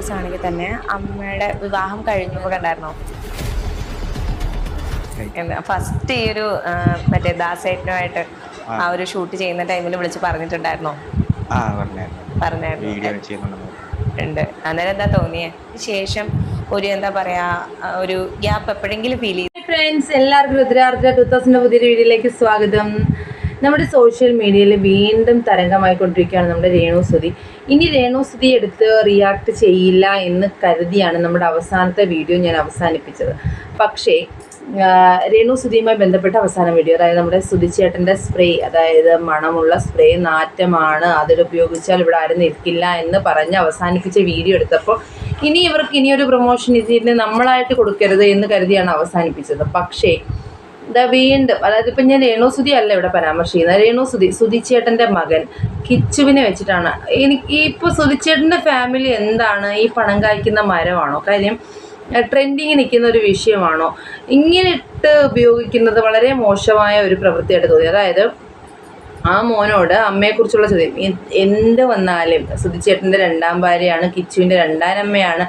Photos ആണെങ്കിൽ തന്നെ അമ്മയുടെ വിവാഹം കഴിഞ്ഞപ്പോൾ കണ്ടായിരുന്നോ? ഫസ്റ്റ് ഈ ഒരു മറ്റേ ദാസേട്ടനുമായിട്ട് ആ. ഒരു ഷൂട്ട് ചെയ്യുന്ന ടൈമിൽ വിളിച്ച് പറഞ്ഞിട്ടുണ്ടായിരുന്നോ? ആ പറഞ്ഞായിരുന്നു. ഉണ്ട്. അന്നേരം എന്താ തോന്നിയേ? ശേഷം ഒരു എന്താ പറയാ ഒരു ഗ്യാപ്പ് എപ്പോഴെങ്കിലും ഫീൽ ചെയ്തു. ഫ്രണ്ട്സ് എല്ലാവർക്കും രുദ്രാർദ്ര ടൂ തൗസൻഡ് പുതിയ വീഡിയോയിലേക്ക് സ്വാഗതം. നമ്മുടെ സോഷ്യൽ മീഡിയയിൽ വീണ്ടും തരംഗമായിക്കൊണ്ടിരിക്കുകയാണ് നമ്മുടെ രേണുസുതി ഇനി രേണുസുതി എടുത്ത് റിയാക്ട് ചെയ്യില്ല എന്ന് കരുതിയാണ് നമ്മുടെ അവസാനത്തെ വീഡിയോ ഞാൻ അവസാനിപ്പിച്ചത്. പക്ഷേ രേണുസുതിയുമായി ബന്ധപ്പെട്ട അവസാന വീഡിയോ അതായത് നമ്മുടെ സുതിച്ചേട്ടന്റെ സ്പ്രേ അതായത് മണമുള്ള സ്പ്രേ നാറ്റമാണ് അതിലുപയോഗിച്ചാൽ ഇവിടെ ആരും നിൽക്കില്ല എന്ന് പറഞ്ഞ് അവസാനിപ്പിച്ച വീഡിയോ എടുത്തപ്പോൾ ഇനി ഇവർക്ക് ഇനിയൊരു പ്രൊമോഷൻ ഇതിന് നമ്മളായിട്ട് കൊടുക്കരുത് എന്ന് കരുതിയാണ് അവസാനിപ്പിച്ചത്. പക്ഷേ ഇതാ വീണ്ടും അതായത് ഇപ്പം ഞാൻ രേണുസുതി അല്ല ഇവിടെ പരാമർശിക്കുന്നത്. രേണുസുതി സുതിച്ചേട്ടന്റെ മകൻ കിച്ചുവിനെ വെച്ചിട്ടാണ്. എനിക്ക് ഇപ്പോൾ സുതിച്ചേട്ടന്റെ ഫാമിലി എന്താണ്? ഈ പണം കായ്ക്കുന്ന മരമാണോ? കാര്യം ട്രെൻഡിങ് നിൽക്കുന്ന ഒരു വിഷയമാണോ? ഇങ്ങനെ ഇട്ട് ഉപയോഗിക്കുന്നത് വളരെ മോശമായ ഒരു പ്രവൃത്തിയായിട്ട് തോന്നി. അതായത് ആ മോനോട് അമ്മയെക്കുറിച്ചുള്ള ചോദ്യം. എന്ത് വന്നാലും സുധിച്ചേട്ടന്റെ രണ്ടാം ഭാര്യയാണ് കിച്ചുവിന്റെ രണ്ടാനമ്മയാണ്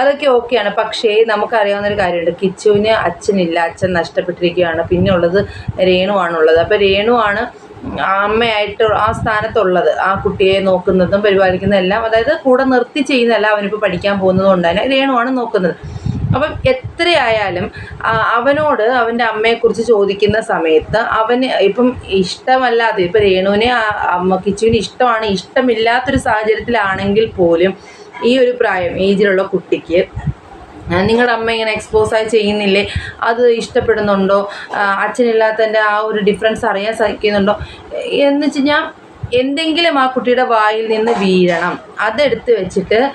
അതൊക്കെ ഓക്കെയാണ്. പക്ഷേ നമുക്കറിയാവുന്ന ഒരു കാര്യമുണ്ട്. കിച്ചുവിന് അച്ഛനില്ല. അച്ഛൻ നഷ്ടപ്പെട്ടിരിക്കുകയാണ്. പിന്നെ ഉള്ളത് രേണുവാണുള്ളത്. അപ്പോൾ രേണുവാണ് അമ്മയായിട്ട് ആ സ്ഥാനത്തുള്ളത്. ആ കുട്ടിയെ നോക്കുന്നതും പരിപാലിക്കുന്നതെല്ലാം അതായത് കൂടെ നിർത്തി ചെയ്യുന്നതല്ല അവനിപ്പോൾ പഠിക്കാൻ പോകുന്നത് കൊണ്ട് തന്നെ രേണുവാണ് നോക്കുന്നത്. അപ്പം എത്രയായാലും അവനോട് അവന്റെ അമ്മയെക്കുറിച്ച് ചോദിക്കുന്ന സമയത്ത് അവന് ഇപ്പം ഇഷ്ടമല്ലാതെ ഇപ്പം രേണുവിനെ അമ്മ കിച്ചുവിന് ഇഷ്ടമാണ് ഇഷ്ടമില്ലാത്തൊരു സാഹചര്യത്തിലാണെങ്കിൽ പോലും ഈ ഒരു പ്രായം ഏജിലുള്ള കുട്ടിക്ക്. നിങ്ങളുടെ അമ്മ ഇങ്ങനെ എക്സ്പോസ് ആയി ചെയ്യുന്നില്ലേ? അത് ഇഷ്ടപ്പെടുന്നുണ്ടോ? അച്ഛനില്ലാത്തതിന്റെ ആ ഒരു ഡിഫറൻസ് അറിയാൻ സാധിക്കുന്നുണ്ടോ? എന്ന് വെച്ച് കഴിഞ്ഞാൽ എന്തെങ്കിലും ആ കുട്ടിയുടെ വായിൽ നിന്ന് വീഴണം. അതെടുത്ത് വെച്ചിട്ട്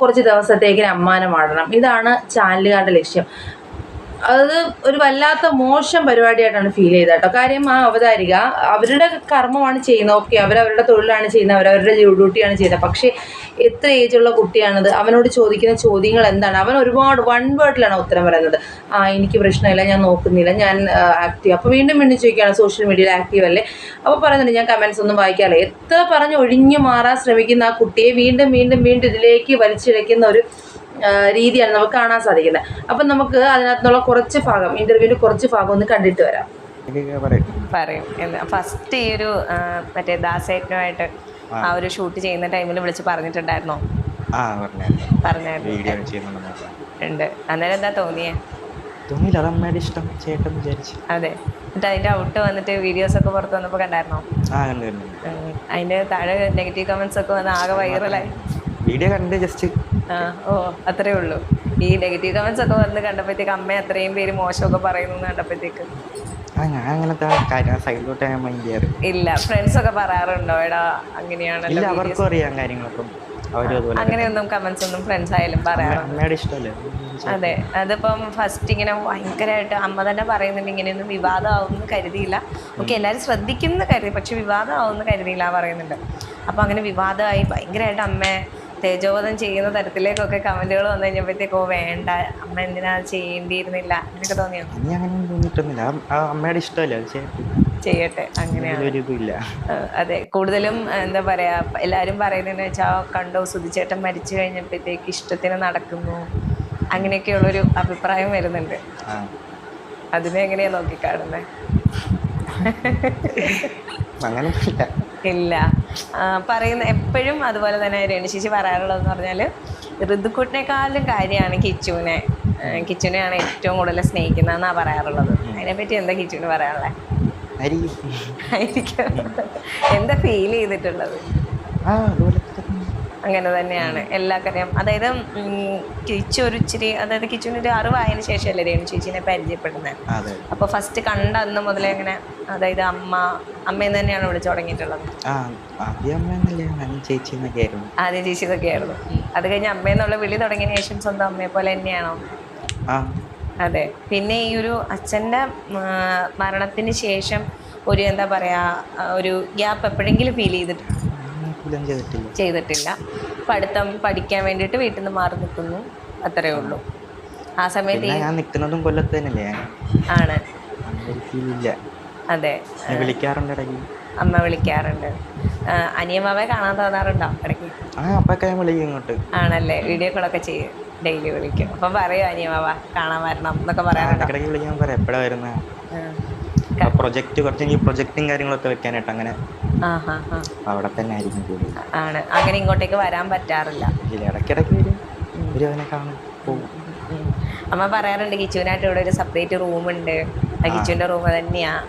കുറച്ച് ദിവസത്തേക്കിന് അമ്മാനമാടണം ഇതാണ് ചാനലുകാരുടെ ലക്ഷ്യം. അത് ഒരു വല്ലാത്ത മോശം പരിപാടിയായിട്ടാണ് ഫീൽ ചെയ്തത് കേട്ടോ കാര്യം ആ അവതാരിക അവരുടെ കർമ്മമാണ് ചെയ്യുന്നത്. ഓക്കെ അവരവരുടെ തൊഴിലാണ് ചെയ്യുന്നത്. അവരവരുടെ ഡ്യൂട്ടിയാണ് ചെയ്യുന്നത്. പക്ഷേ എത്ര ഏജുള്ള കുട്ടിയാണത്? അവനോട് ചോദിക്കുന്ന ചോദ്യങ്ങൾ എന്താണ്? അവൻ ഒരുപാട് വൺ വേർഡിലാണ് ഉത്തരം പറയുന്നത്. ആ എനിക്ക് പ്രശ്നമില്ല ഞാൻ നോക്കുന്നില്ല ഞാൻ ആക്റ്റീവ് അപ്പോൾ വീണ്ടും വീണ്ടും ചോദിക്കുകയാണ് സോഷ്യൽ മീഡിയയിൽ ആക്റ്റീവ് അല്ലേ? അപ്പോൾ പറയുന്നുണ്ട് ഞാൻ കമൻസ് ഒന്നും വായിക്കാറില്ല. എത്ര പറഞ്ഞ് ഒഴിഞ്ഞു മാറാൻ ശ്രമിക്കുന്ന ആ കുട്ടിയെ വീണ്ടും വീണ്ടും വീണ്ടും ഇതിലേക്ക് വലിച്ചിഴയ്ക്കുന്ന ഒരു രീതിയാണ് നമുക്ക് കാണാൻ സാധിക്കുന്നത്. അപ്പം നമുക്ക് അതിനകത്തുനിന്നുള്ള കുറച്ച് ഭാഗം ഇന്റർവ്യൂവിന്റെ കുറച്ച് ഭാഗം ഒന്ന് കണ്ടിട്ട് വരാം. പറയും. പറയും. ഫസ്റ്റ് ഈ ഒരു ആ, മറ്റേ ദാസേറ്റുമായിട്ട് ആ. ഒരു ഷൂട്ട് ചെയ്യുന്ന ടൈമിൽ വിളിച്ച് പറഞ്ഞിട്ടുണ്ടായിരുന്നോ? ആ പറഞ്ഞായിരുന്നു. പറഞ്ഞായിരുന്നു. വീഡിയോ ചെയ്യുന്നുണ്ടെന്ന് പറഞ്ഞു ഉണ്ട്. അന്നേരം എന്താ തോന്നിയേ? തോന്നിയില്ല. അത് അമ്മയുടെ ഇഷ്ടം ചേട്ടൻ വിചാരിച്ചു. അതെ. എന്നിട്ട് അതിന്റെ ഔട്ട് വന്നിട്ട് വീഡിയോസ് ഒക്കെ പുറത്ത് വന്നപ്പോൾ കണ്ടായിരുന്നോ? താഴെ നെഗറ്റീവ് കമന്റ്സ് ഒക്കെ വന്ന് ആകെ വൈറലായി വീഡിയോ കണ്ട് ജസ്റ്റ് ആ ഓ അത്രേ ഉള്ളൂ. ഈ നെഗറ്റീവ് കമന്റ്സ് ഒക്കെ വന്ന് കണ്ടപ്പോഴത്തേക്ക് അമ്മ അത്രയും പേര് മോശമൊക്കെ പറയുന്നു കണ്ടപ്പോഴത്തേക്ക്. ആ ഞാൻ അങ്ങനത്തെ കാര്യം സൈഡിലോട്ട് ഞാൻ മൈൻഡ് ചെയ്യാറ്. ഇല്ല ഫ്രണ്ട്സ് ഒക്കെ പറയാറുണ്ടോ? എടാ ഇല്ല അങ്ങനെയാണല്ലോ അവർക്കും അറിയാം അവരും അതുപോലെ അങ്ങനെയൊന്നും കമന്റ്സ് ഒന്നും ഫ്രണ്ട്സ് ആയാലും പറയാറുണ്ട് അമ്മയുടെ ഇഷ്ടമല്ലേ? അതെ അതിപ്പം ഫസ്റ്റ് ഇങ്ങനെ ഭയങ്കരമായിട്ട് അമ്മ തന്നെ പറയുന്നുണ്ട് ഇങ്ങനെയൊന്നും വിവാദമാവുമെന്ന് കരുതിയില്ല. ഓക്കെ എല്ലാവരും ശ്രദ്ധിക്കുന്നു കരുതി പക്ഷെ വിവാദമാവുമെന്ന് കരുതിയില്ല പറയുന്നുണ്ട്. അപ്പം അങ്ങനെ വിവാദമായി ഭയങ്കരമായിട്ട് അമ്മയെ തേജോവധം ചെയ്യുന്ന തരത്തിലേക്കൊക്കെ കമന്റുകൾ വന്നു കഴിഞ്ഞപ്പോഴത്തേക്കോ വേണ്ട അമ്മ എന്തിനാ ചെയ്യേണ്ടിയിരുന്നില്ല? എന്നൊക്കെ തോന്നിയോ? അങ്ങനെ തോന്നിയിട്ടൊന്നുമില്ല. ആ- അമ്മയുടെ ഇഷ്ടമല്ലേ ചെയ്യട്ടെ അങ്ങനെയാണ്. അതെ കൂടുതലും എന്താ പറയാ എല്ലാരും പറയുന്നതെന്ന് വെച്ചാൽ കണ്ടോ സുധിച്ചേട്ടൻ മരിച്ചു കഴിഞ്ഞപ്പോഴത്തേക്ക് ഇഷ്ടത്തിന് നടക്കുന്നു. അങ്ങനെയൊക്കെയുള്ളൊരു അഭിപ്രായം വരുന്നുണ്ട്. അതിനെ എങ്ങനെയാ നോക്കിക്കാണുന്നത് അങ്ങനെ ഇല്ല പറയുന്ന എപ്പോഴും അതുപോലെ തന്നെ രേണുശേഷി പറയാറുള്ളതെന്ന് പറഞ്ഞാൽ ഋതുക്കൂട്ടിനേക്കാളും കാര്യമാണ് കിച്ചുവിനെ. കിച്ചുവിനെയാണ് ഏറ്റവും കൂടുതൽ സ്നേഹിക്കുന്നതെന്നാണ് പറയാറുള്ളത്. അതിനെപ്പറ്റി എന്താ കിച്ചുവിന് പറയാനുള്ളത് ആയിരിക്കും. എന്താ ഫീൽ ചെയ്തിട്ടുള്ളത്? ആ അതുപോലെ. അങ്ങനെ തന്നെയാണ് എല്ലാ കാര്യം അതായത് കിച്ചു ഒരു ഇച്ചിരി അതായത് കിച്ചുവിന് ഒരു അറിവായതിനു ശേഷമല്ലേ രേണു ചേച്ചീനെ പരിചയപ്പെടുന്നത് അപ്പൊ അപ്പോൾ ഫസ്റ്റ് കണ്ട അന്ന് മുതലേ അങ്ങനെ അതായത് അമ്മ അമ്മയെന്ന് തന്നെയാണ് വിളിച്ചു തുടങ്ങിയിട്ടുള്ളത്? ആദ്യം ചേച്ചി എന്നൊക്കെ ആയിരുന്നു. അത് കഴിഞ്ഞ് അമ്മയെന്നുള്ള വിളി തുടങ്ങിയ ശേഷം സ്വന്തം അമ്മയെ പോലെ തന്നെയാണോ? അതെ. പിന്നെ ഈ ഒരു അച്ഛന്റെ മരണത്തിന് ശേഷം ഒരു എന്താ പറയാ ഒരു ഗ്യാപ്പ് എപ്പോഴെങ്കിലും ഫീൽ ചെയ്തിട്ട് ഫിലം ചെയ്തിട്ടില്ല. ചെയ്തിട്ടില്ല. പഠിത്തം പഠിക്കാൻ വേണ്ടിയിട്ട് വീട്ടിൽ നിന്ന് മാറി നിൽക്കുന്നു. അത്രേ ഉള്ളൂ. ആ സമയത്ത് ഞാൻ നിൽക്കുന്നതും കൊല്ലത്ത് തന്നെയല്ലേ ആണ്. അതെ. വിളിക്കാറുണ്ട് അമ്മ വിളിക്കാറുണ്ട്. അനിയമ്മ അനിയമ്മാവെ കാണാൻ തോന്നാറുണ്ടോ ഇടയ്ക്ക്? ആ അപ്പൊക്കെ ഞാൻ വിളിക്കും ഇങ്ങോട്ട്. ആണല്ലേ. വീഡിയോ കോളൊക്കെ ചെയ്യും ഡെയിലി വിളിക്കും. അപ്പം പറയോ അനിയമ്മാവ കാണാൻ വരണം എന്നൊക്കെ പറയാറുണ്ട്? വിളിക്കാൻ പറയാം. എപ്പോഴാ വരുന്നത്. പ്രൊജക്റ്റ് കുറച്ച് എനിക്ക് പ്രൊജക്റ്റും കാര്യങ്ങളൊക്കെ വെക്കാനായിട്ട് അങ്ങനെ അവിടെ തന്നെ ആയിരിക്കും കൂടുതൽ. ആണ്. അങ്ങനെ ഇങ്ങോട്ടേക്ക് വരാൻ പറ്റാറില്ല. ഇടയ്ക്കിടയ്ക്ക് വരും. അവനെ കാണും പോകും അമ്മ പറയാറുണ്ട് കിച്ചുവിനായിട്ട് ഇവിടെ ഒരു സെപ്പറേറ്റ് റൂമുണ്ട്. ആ കിച്ചുവിന്റെ റൂം തന്നെയാ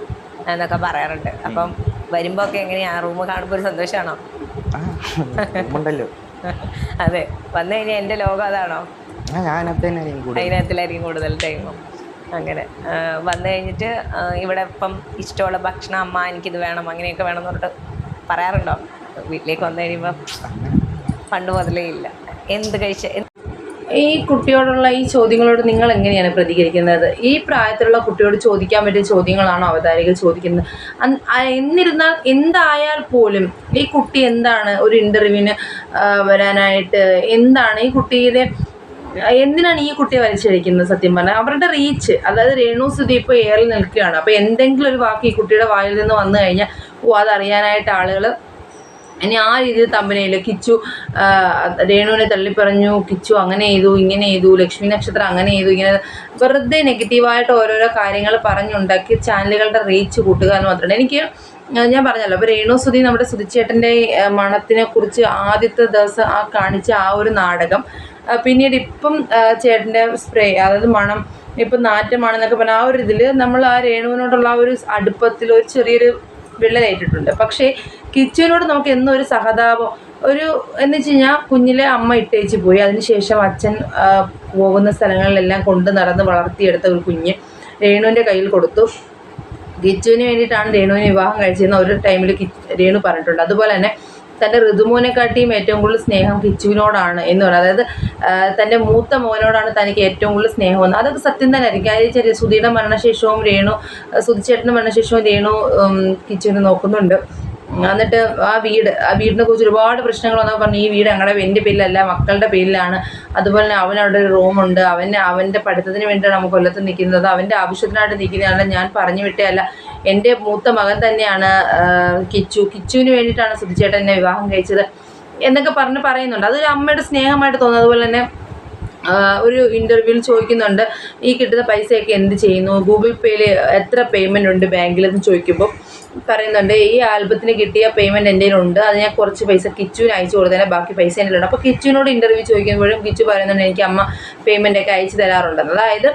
എന്നൊക്കെ പറയാറുണ്ട്. അപ്പം വരുമ്പോ ഒക്കെ എങ്ങനെയാ റൂം കാണുമ്പോ ഒരു സന്തോഷമാണോ അതെ. വന്നു കഴിഞ്ഞാൽ എന്റെ ലോകം അതാണോ? അതിനകത്തിലായിരിക്കും കൂടുതൽ ടൈമും. അങ്ങനെ വന്നു കഴിഞ്ഞിട്ട് ഇവിടെ ഇപ്പം ഇഷ്ടമുള്ള ഭക്ഷണം അമ്മ എനിക്കിത് വേണം അങ്ങനെയൊക്കെ വേണം എന്ന് പറഞ്ഞിട്ട് പറയാറുണ്ടോ? വീട്ടിലേക്ക് വന്നു കഴിയുമ്പോൾ പണ്ട് മുതലേ ഇല്ല. എന്ത് കഴിച്ച ഈ കുട്ടിയോടുള്ള ഈ ചോദ്യങ്ങളോട് നിങ്ങൾ എങ്ങനെയാണ് പ്രതികരിക്കുന്നത്? ഈ പ്രായത്തിലുള്ള കുട്ടിയോട് ചോദിക്കാൻ പറ്റിയ ചോദ്യങ്ങളാണോ അവതാരികൾ ചോദിക്കുന്നത്? എന്നിരുന്നാൽ എന്തായാൽ പോലും ഈ കുട്ടി എന്താണ് ഒരു ഇന്റർവ്യൂവിന് വരാനായിട്ട് എന്താണ് ഈ കുട്ടിയിലെ എന്തിനാണ് ഈ കുട്ടിയെ വലിച്ചഴിക്കുന്നത് സത്യം പറഞ്ഞാൽ? അവരുടെ റീച്ച് അതായത് രേണു സ്ഥിതി ഇപ്പോൾ ഏറി നിൽക്കുകയാണ്. അപ്പോൾ എന്തെങ്കിലും ഒരു വാക്ക് ഈ കുട്ടിയുടെ വായിൽ നിന്ന് വന്നു കഴിഞ്ഞാൽ ഓ അതറിയാനായിട്ട് ആളുകൾ ഇനി ആ രീതിയിൽ തമ്പനയിൽ കിച്ചു രേണുവിനെ തള്ളിപ്പറഞ്ഞു കിച്ചു അങ്ങനെ ചെയ്തു ഇങ്ങനെ ചെയ്തു ലക്ഷ്മി നക്ഷത്രം അങ്ങനെ ചെയ്തു ഇങ്ങനെ വെറുതെ നെഗറ്റീവായിട്ട് ഓരോരോ കാര്യങ്ങൾ പറഞ്ഞുണ്ടാക്കി ചാനലുകളുടെ റീച്ച് കൂട്ടുക എന്ന് മാത്രമല്ല എനിക്ക് ഞാൻ പറഞ്ഞല്ലോ അപ്പോൾ രേണു സുധി നമ്മുടെ സുധിച്ചേട്ടന്റെ മണത്തിനെ കുറിച്ച് ആദ്യത്തെ ദിവസം ആ കാണിച്ച ആ ഒരു നാടകം പിന്നീട് ഇപ്പം ചേട്ടന്റെ സ്പ്രേ അതായത് മണം ഇപ്പം നാറ്റമാണെന്നൊക്കെ പറഞ്ഞാൽ ആ ഒരു ഇതിൽ നമ്മൾ ആ രേണുവിനോടുള്ള ആ ഒരു അടുപ്പത്തിൽ ഒരു ചെറിയൊരു വിള്ളലേറ്റിട്ടുണ്ട്. പക്ഷേ കിച്ചുവിനോട് നമുക്ക് എന്നും ഒരു സഹതാപം ഒരു എന്ന് വെച്ച് കഴിഞ്ഞാൽ കുഞ്ഞിലെ അമ്മ ഇട്ടേച്ച് പോയി. അതിനുശേഷം അച്ഛൻ പോകുന്ന സ്ഥലങ്ങളിലെല്ലാം കൊണ്ട് നടന്ന് വളർത്തിയെടുത്ത ഒരു കുഞ്ഞ് രേണുവിന്റെ കയ്യിൽ കൊടുത്തു. കിച്ചുവിന് വേണ്ടിയിട്ടാണ് രേണുവിനെ വിവാഹം കഴിച്ചതെന്ന് ഒരു ടൈമിൽ രേണു പറഞ്ഞിട്ടുണ്ട്. അതുപോലെ തന്നെ തന്റെ ഋതുമോനെക്കാട്ടിയും ഏറ്റവും കൂടുതൽ സ്നേഹം കിച്ചുവിനോടാണ് എന്ന് പറയുന്നത് അതായത് തന്റെ മൂത്ത മോനോടാണ് തനിക്ക് ഏറ്റവും കൂടുതൽ സ്നേഹമെന്ന് അതൊക്കെ സത്യം തന്നെ ആയിരിക്കും കാര്യം സുധിയുടെ മരണശേഷവും രേണു സുധിച്ചേട്ടന്റെ മരണശേഷവും രേണു കിച്ചുവിനെ നോക്കുന്നുണ്ട്. എന്നിട്ട് ആ വീട് ആ വീടിനെ കുറിച്ച് ഒരുപാട് പ്രശ്നങ്ങൾ വന്നപ്പോൾ പറഞ്ഞു ഈ വീട് ഞങ്ങളുടെ എന്റെ പേരിലല്ല മക്കളുടെ പേരിലാണ്. അതുപോലെ തന്നെ അവനവിടെ ഒരു റൂമുണ്ട് അവൻ അവന്റെ പഠിത്തത്തിന് വേണ്ടിയാണ് നമുക്ക് കൊല്ലത്ത് നിൽക്കുന്നത്. അവന്റെ ആവശ്യത്തിനായിട്ട് നിൽക്കുന്നതാണ് ഞാൻ പറഞ്ഞു വിട്ടതല്ല. എന്റെ മൂത്ത മകൻ തന്നെയാണ് കിച്ചു. കിച്ചുവിന് വേണ്ടിയിട്ടാണ് സുധിച്ചേട്ടൻ എന്നെ വിവാഹം കഴിച്ചത് എന്നൊക്കെ പറഞ്ഞ് പറയുന്നുണ്ട്. അതൊരു അമ്മയുടെ സ്നേഹമായിട്ട് തോന്നുന്നു. അതുപോലെ തന്നെ ഒരു ഇന്റർവ്യൂവിൽ ചോദിക്കുന്നുണ്ട് ഈ കിട്ടുന്ന പൈസയൊക്കെ എന്ത് ചെയ്യുന്നു? ഗൂഗിൾ പേയിൽ എത്ര പേയ്മെന്റ് ഉണ്ട് ബാങ്കിലെന്ന് ചോദിക്കുമ്പോൾ പറയുന്നുണ്ട് ഈ ആൽബത്തിന് കിട്ടിയ പേയ്മെന്റ് എന്റെ കയ്യിലുണ്ട്. അത് ഞാൻ കുറച്ച് പൈസ കിച്ചുവിന് അയച്ചു കൊടുത്തതിന് ബാക്കി പൈസ എന്റെ ഉണ്ട് അപ്പോൾ കിച്ചുവിനോട് ഇന്റർവ്യൂ ചോദിക്കുമ്പോഴും കിച്ചു പറയുന്നുണ്ട് എനിക്ക് അമ്മ പേയ്മെന്റ് ഒക്കെ അയച്ചു തരാറുണ്ടെന്ന്. അതായത്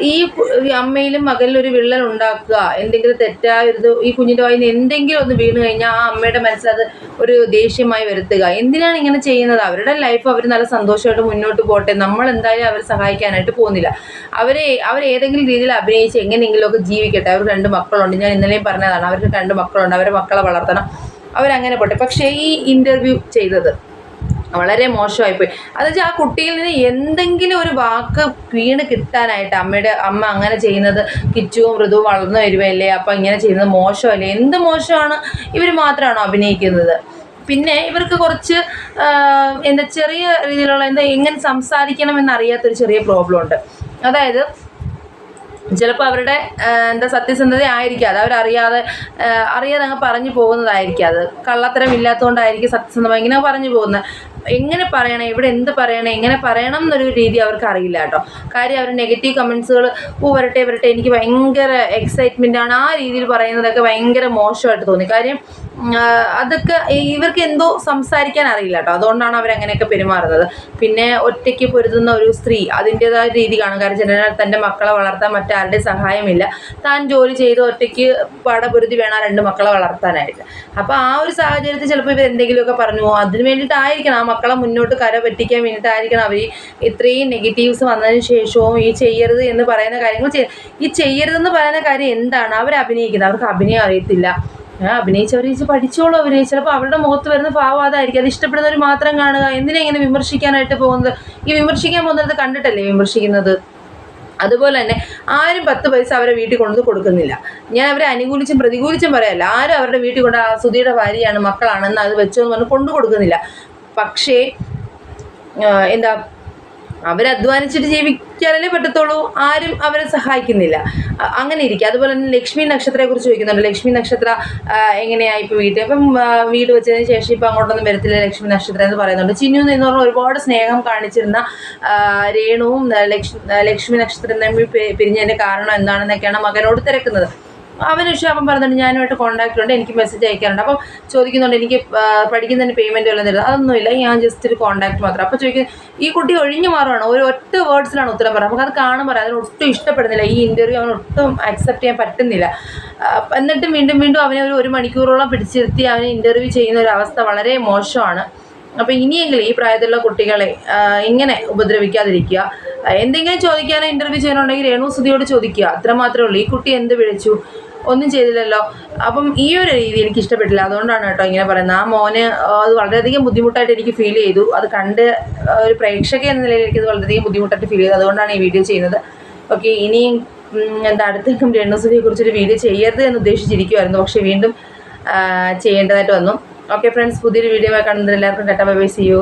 ഈ അമ്മയിലും മകനിലും ഒരു വിള്ളൽ ഉണ്ടാക്കുക എന്തെങ്കിലും തെറ്റായത് ഈ കുഞ്ഞിന്റെ വായിൽ നിന്ന് എന്തെങ്കിലും ഒന്ന് വീണ് കഴിഞ്ഞാൽ ആ അമ്മയുടെ മനസ്സിൽ അത് ഒരു ദേഷ്യമായി വരുത്തുക. എന്തിനാണ് ഇങ്ങനെ ചെയ്യുന്നത്? അവരുടെ ലൈഫ് അവർ നല്ല സന്തോഷമായിട്ട് മുന്നോട്ട് പോട്ടെ. നമ്മൾ എന്തായാലും അവരെ സഹായിക്കാനായിട്ട് പോകുന്നില്ല. അവരെ അവരേതെങ്കിലും രീതിയിൽ അഭിനയിച്ച് എങ്ങനെയെങ്കിലുമൊക്കെ ജീവിക്കട്ടെ. അവർക്ക് രണ്ട് മക്കളുണ്ട്. ഞാൻ ഇന്നലെയും പറഞ്ഞതാണ്. അവർക്ക് രണ്ട് മക്കളുണ്ട്. അവരെ മക്കളെ വളർത്തണം. അവരങ്ങനെ പോട്ടെ. പക്ഷേ ഈ ഇന്റർവ്യൂ ചെയ്തത് വളരെ മോശമായിപ്പോയി. അത് വെച്ചാൽ ആ കുട്ടിയിൽ നിന്ന് എന്തെങ്കിലും ഒരു വാക്ക് വീണ് കിട്ടാനായിട്ട് അമ്മയുടെ അമ്മ അങ്ങനെ ചെയ്യുന്നത് കിച്ചുവും മൃദുവും വളർന്നു വരുമല്ലേ അപ്പം ഇങ്ങനെ ചെയ്യുന്നത് മോശമല്ലേ? എന്ത് മോശമാണ്? ഇവർ മാത്രമാണോ അഭിനയിക്കുന്നത്? പിന്നെ ഇവർക്ക് കുറച്ച് എന്താ ചെറിയ രീതിയിലുള്ള എന്താ എങ്ങനെ സംസാരിക്കണം എന്നറിയാത്തൊരു ചെറിയ പ്രോബ്ലം ഉണ്ട് അതായത് ചിലപ്പോൾ അവരുടെ എന്താ സത്യസന്ധത ആയിരിക്കാം അത്. അവരറിയാതെ അറിയാതെ അങ്ങ് പറഞ്ഞു പോകുന്നതായിരിക്കും അത്. കള്ളത്തരം ഇല്ലാത്തതുകൊണ്ടായിരിക്കും സത്യസന്ധമായി ഇങ്ങനെ പറഞ്ഞു പോകുന്നത്. എങ്ങനെ പറയണം ഇവിടെ എന്ത് പറയണം എങ്ങനെ പറയണം എന്നൊരു രീതി അവർക്ക് അറിയില്ല കേട്ടോ. കാര്യം അവർ നെഗറ്റീവ് കമൻസുകൾ ഓ വരട്ടെ വരട്ടെ എനിക്ക് ഭയങ്കര എക്സൈറ്റ്മെന്റ് ആണ്. ആ രീതിയിൽ പറയുന്നതൊക്കെ ഭയങ്കര മോശമായിട്ട് തോന്നി. കാര്യം അതൊക്കെ ഇവർക്ക് എന്തോ സംസാരിക്കാൻ അറിയില്ല കേട്ടോ. അതുകൊണ്ടാണ് അവരങ്ങനെയൊക്കെ പെരുമാറുന്നത്. പിന്നെ ഒറ്റയ്ക്ക് പൊരുതുന്ന ഒരു സ്ത്രീ അതിന്റെതായ രീതി കാണും. കാരണം ചില തന്റെ മക്കളെ വളർത്താൻ മറ്റാരുടെ സഹായമില്ല. താൻ ജോലി ചെയ്ത് ഒറ്റയ്ക്ക് പടപൊരുതി വേണം ആ രണ്ട് മക്കളെ വളർത്താനായിട്ട്. അപ്പോൾ ആ ഒരു സാഹചര്യത്തിൽ ചിലപ്പോൾ ഇവർ എന്തെങ്കിലുമൊക്കെ പറഞ്ഞു അതിന് വേണ്ടിയിട്ടായിരിക്കണം ആ മക്കളെ മുന്നോട്ട് കര പറ്റിക്കാൻ വേണ്ടിയിട്ടായിരിക്കണം അവർ ഇത്രയും നെഗറ്റീവ്സ് വന്നതിന് ശേഷവും ഈ ചെയ്യരുത് എന്ന് പറയുന്ന കാര്യങ്ങൾ ഈ ചെയ്യരുതെന്ന് പറയുന്ന കാര്യം എന്താണ്? അവർ അഭിനയിക്കുന്നത്. അവർക്ക് അഭിനയം അറിയത്തില്ല. അഭിനയിച്ചവർ ചേച്ചി പഠിച്ചോളൂ അഭിനയിച്ച് ചിലപ്പോൾ അവരുടെ മുഖത്ത് വരുന്ന ഭാവം അതായിരിക്കും. അത് ഇഷ്ടപ്പെടുന്നവർ മാത്രം കാണുക. എന്തിനാ ഇങ്ങനെ വിമർശിക്കാനായിട്ട് പോകുന്നത്? ഈ വിമർശിക്കാൻ പോകുന്നത് കണ്ടിട്ടല്ലേ വിമർശിക്കുന്നത്? അതുപോലെ തന്നെ ആരും പത്ത് പൈസ അവരെ വീട്ടിൽ കൊണ്ടു കൊടുക്കുന്നില്ല. ഞാൻ അവരെ അനുകൂലിച്ചും പ്രതികൂലിച്ചും പറയല്ല. ആരും അവരുടെ വീട്ടിൽ കൊണ്ട് ആ സുധിയുടെ ഭാര്യയാണ് മക്കളാണെന്ന് അത് വെച്ചോ എന്ന് പറഞ്ഞ് കൊണ്ടു കൊടുക്കുന്നില്ല. പക്ഷേ എന്താ അവരധ്വാനിച്ചിട്ട് ജീവിക്കാനല്ലേ പറ്റത്തുള്ളൂ. ആരും അവരെ സഹായിക്കുന്നില്ല. അങ്ങനെ ഇരിക്കുക അതുപോലെ തന്നെ ലക്ഷ്മി നക്ഷത്രത്തെ കുറിച്ച് ചോദിക്കുന്നുണ്ട്. ലക്ഷ്മി നക്ഷത്ര എങ്ങനെയായി എങ്ങനെയാ ഇപ്പോൾ വീട്ടിൽ? ഇപ്പം വീട് വെച്ചതിന് ശേഷം ഇപ്പം അങ്ങോട്ടൊന്നും വരത്തില്ല ലക്ഷ്മി നക്ഷത്രം എന്ന് പറയുന്നുണ്ട്. ചിന്നു എന്ന് പറഞ്ഞാൽ ഒരുപാട് സ്നേഹം കാണിച്ചിരുന്ന രേണുവും ലക്ഷ്മി നക്ഷത്രം തമ്മിൽ പിരിഞ്ഞതിന്റെ കാരണം എന്താണെന്നൊക്കെയാണ് മകനോട് തിരക്കുന്നത്. അവന് അവൻ പറഞ്ഞിട്ട് ഞാനുമായിട്ട് കോൺടാക്റ്റ് ഉണ്ട് എനിക്ക് മെസ്സേജ് അയക്കാറുണ്ട്. അപ്പോൾ ചോദിക്കുന്നുണ്ട് എനിക്ക് പഠിക്കുന്നതിന് പേയ്മെന്റ് വല്ലതും തരുന്നത് അതൊന്നുമില്ല ഞാൻ ജസ്റ്റ് ഒരു കോൺടാക്ട് മാത്രം. അപ്പോൾ ചോദിക്കും ഈ കുട്ടി ഒഴിഞ്ഞു മാറുകയാണ് ഒരു ഒറ്റ വേർഡ്സിലാണ് ഉത്തരം പറയുന്നത് നമുക്കത് കാണുമ്പോൾ അതിന് ഒട്ടും ഇഷ്ടപ്പെടുന്നില്ല. ഈ ഇന്റർവ്യൂ അവൻ ഒട്ടും അക്സെപ്റ്റ് ചെയ്യാൻ പറ്റുന്നില്ല. എന്നിട്ടും വീണ്ടും വീണ്ടും അവനെ ഒരു ഒരു മണിക്കൂറോളം പിടിച്ചിരുത്തി അവനെ ഇന്റർവ്യൂ ചെയ്യുന്ന ഒരു അവസ്ഥ വളരെ മോശമാണ്. അപ്പോൾ ഇനിയെങ്കിലും ഈ പ്രായത്തിലുള്ള കുട്ടികളെ ഇങ്ങനെ ഉപദ്രവിക്കാതിരിക്കുക? എന്തെങ്കിലും ചോദിക്കാനോ ഇന്റർവ്യൂ ചെയ്യാനുണ്ടെങ്കിൽ രേണു സുധിയോട് ചോദിക്കുക. അത്ര മാത്രമേ ഉള്ളൂ. ഈ കുട്ടി എന്ത് വിളിച്ചു? ഒന്നും ചെയ്തില്ലല്ലോ. അപ്പം ഈ ഒരു രീതി എനിക്ക് ഇഷ്ടപ്പെട്ടില്ല. അതുകൊണ്ടാണ് കേട്ടോ ഇങ്ങനെ പറയുന്നത്. ആ മോന് അത് വളരെയധികം ബുദ്ധിമുട്ടായിട്ട് എനിക്ക് ഫീൽ ചെയ്തു. അത് കണ്ട് ഒരു പ്രേക്ഷക എന്ന നിലയിൽ എനിക്കത് വളരെയധികം ബുദ്ധിമുട്ടായിട്ട് ഫീൽ ചെയ്തു. അതുകൊണ്ടാണ് ഈ വീഡിയോ ചെയ്യുന്നത്. ഓക്കെ ഇനിയും എന്താ അടുത്തേക്കും രേണുസുതിയെ കുറിച്ചൊരു വീഡിയോ ചെയ്യരുത് എന്ന് ഉദ്ദേശിച്ചിരിക്കുമായിരുന്നു പക്ഷേ വീണ്ടും ചെയ്യേണ്ടതായിട്ട് വന്നു. ഓക്കെ ഫ്രണ്ട്സ് പുതിയൊരു വീഡിയോ കാണുന്നത് എല്ലാവർക്കും ബൈ ബൈ സി യു